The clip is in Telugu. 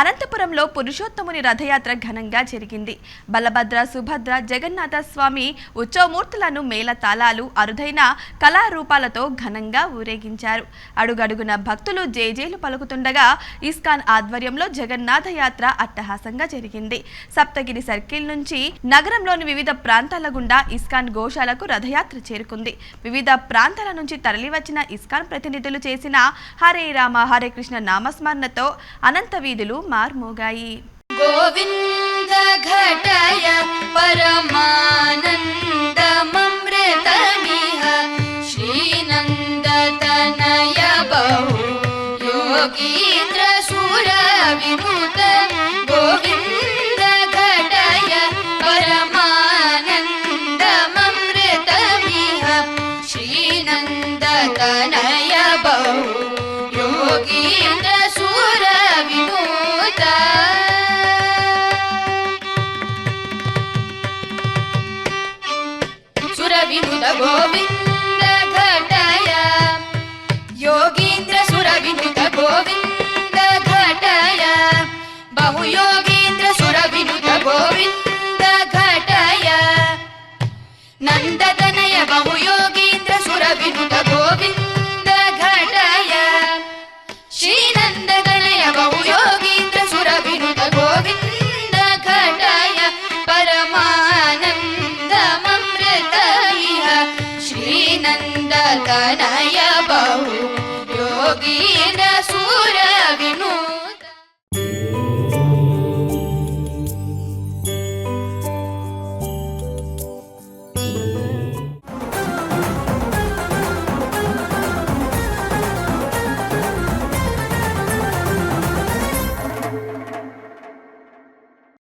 అనంతపురంలో పురుషోత్తముని రథయాత్ర ఘనంగా జరిగింది. బలభద్ర సుభద్ర జగన్నాథ స్వామి ఉత్సవమూర్తులను మేళ తాళాలు అరుదైన కళారూపాలతో ఘనంగా ఊరేగించారు. అడుగడుగున భక్తులు జేజేలు పలుకుతుండగా ఇస్కాన్ ఆధ్వర్యంలో జగన్నాథ యాత్ర అట్టహాసంగా జరిగింది. సప్తగిరి సర్కిల్ నుంచి నగరంలోని వివిధ ప్రాంతాల గుండా ఇస్కాన్ గోశాలకు రథయాత్ర చేరుకుంది. వివిధ ప్రాంతాల నుంచి తరలివచ్చిన ఇస్కాన్ ప్రతినిధులు చేసిన హరే రామ హరే కృష్ణ నామస్మరణతో అనంత వీధులు మార్మోగాయి గోవింద ఘటయ పరమానందమృతమిహ శ్రీనందతనయ బహు యోగీంద్ర సుర విముత గోవింద ఘటయ పరమానందమృతమిహ శ్రీనందతనయ బహు सुरविनुत गोविन्द घटय योगीन्द्र सुरविनुत गोविन्द घटय बहुयोगीन्द्र सुरविनुत गोविन्द घटय नन्दतनय बहुयोगीन्द्र सुरविनुत गोविन्द ಕನಯ ಬಹು ಯೋಗಿಯ